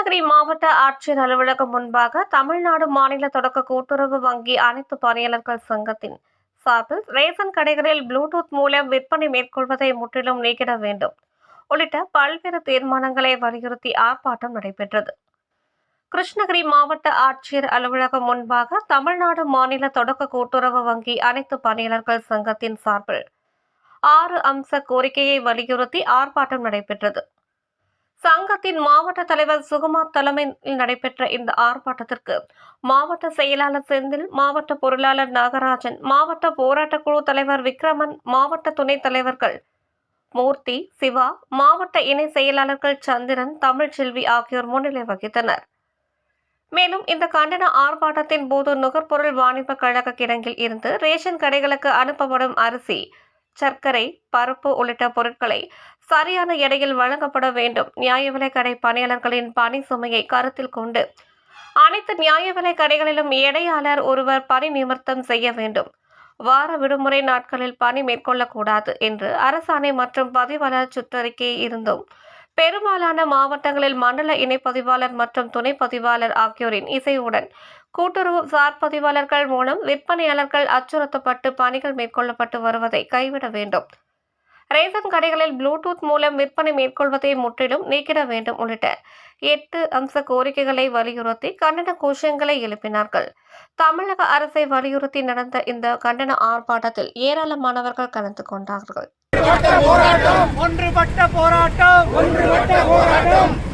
கிருஷ்ணகிரி மாவட்ட ஆட்சியர் அலுவலகம் முன்பாக தமிழ்நாடு மாநில தொடக்க கூட்டுறவு வங்கி அனைத்து பணியாளர்கள் சங்கத்தின் சார்பில் ரேஷன் கடைகளில் ப்ளூடூத் மூலம் விற்பனை மேற்கொள்வதை முற்றிலும் நீக்கிட வேண்டும். உள்ளிட்ட பல்வேறு தீர்மானங்களை வலியுறுத்தி ஆர்ப்பாட்டம் நடைபெற்றது. கிருஷ்ணகிரி மாவட்ட ஆட்சியர் அலுவலகம் முன்பாக தமிழ்நாடு மாநில தொடக்க கூட்டுறவு வங்கி அனைத்து பணியாளர்கள் சங்கத்தின் சார்பில் ஆறு அம்ச கோரிக்கையை வலியுறுத்தி ஆர்ப்பாட்டம் நடைபெற்றது. சங்கத்தின் மாவட்ட தலைவர் சுகுமார் தலைமையில் நடைபெற்ற இந்த ஆர்ப்பாட்டத்திற்கு மாவட்ட செயலாளர் செந்தில் மாவட்ட பொருளாளர் நாகராஜன் மாவட்ட போராட்டக் குழு தலைவர் விக்ரமன் மாவட்ட துணைத் தலைவர்கள் மூர்த்தி சிவா மாவட்ட இணை செயலாளர்கள் சந்திரன் தமிழ்ச்செல்வி ஆகியோர் முன்னிலை வகித்தனர். மேலும் இந்த கண்டன ஆர்ப்பாட்டத்தின் போது நுகர்பொருள் வாணிப கழக கிடங்கில் இருந்து ரேஷன் கடைகளுக்கு அனுப்பப்படும் அரிசி சர்க்கரை பருப்பு உள்ளிட்ட பொருட்களை சரியான எடையில் வழங்கப்பட வேண்டும். நியாய விலை கடை பணியாளர்களின் பணி சுமையை கருத்தில் கொண்டு அனைத்து நியாய விலை கடைகளிலும் எடையாளர் ஒருவர் பணி நிமிர்த்தம் செய்ய வேண்டும். வார விடுமுறை நாட்களில் பணி மேற்கொள்ளக்கூடாது என்று அரசாணை மற்றும் பதிவாளர் சுற்றறிக்கை இருந்தும் பெரும்பாலான மாவட்டங்களில் மண்டல இணைப்பதிவாளர் மற்றும் துணை பதிவாளர் ஆகியோரின் இசையுடன் கூட்டுறவு சார் பதிவாளர்கள் மூலம் விற்பனையாளர்கள் அச்சுறுத்தப்பட்டு பணிகள் மேற்கொள்ளப்பட்டு வருவதை கைவிட வேண்டும். ரேஷன் கடைகளில் ப்ளூடூத் மூலம் விற்பனை மேற்கொள்வதை முற்றிலும் நீக்கிட வேண்டும் உள்ளிட்ட எட்டு அம்ச கோரிக்கைகளை வலியுறுத்தி கண்டன கோஷங்களை எழுப்பினார்கள். தமிழக அரசை வலியுறுத்தி நடந்த இந்த கண்டன ஆர்ப்பாட்டத்தில் ஏராளமானவர்கள் கலந்து கொண்டார்கள். ஒன்றுபட்ட போராட்டம் ஒன்றுபட்ட போராட்டம்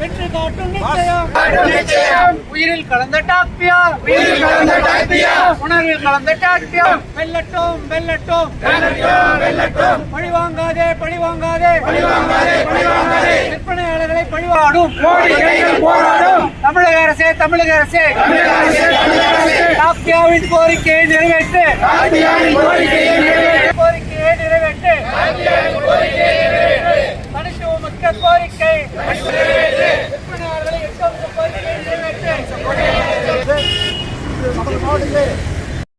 வெற்றி காட்டும் நிச்சயம். உயிரில் கலந்த டாக்பியா. உயிரில் கலந்த டாக்பியா. உணர்வில் கலந்த டாக்பியா. வெல்லட்டும் வெல்லட்டும். வெல்லட்டும் வெல்லட்டும். பழி வாங்காதே பழி வாங்காதே பழிவாங்காதே பழிவாங்காதே. விற்பனையாளர்களை பழிவாடும். போராடும். தமிழக அரசே தமிழக அரசே. டாக்பியாவின் கோரிக்கையை நிறைவேற்று. கோரிக்கையை நிறைவேற்ற. மனுஷமிக்க கோரிக்கை. விற்பனையாளர்களை எட்டு கோரிக்கையை நிறைவேற்று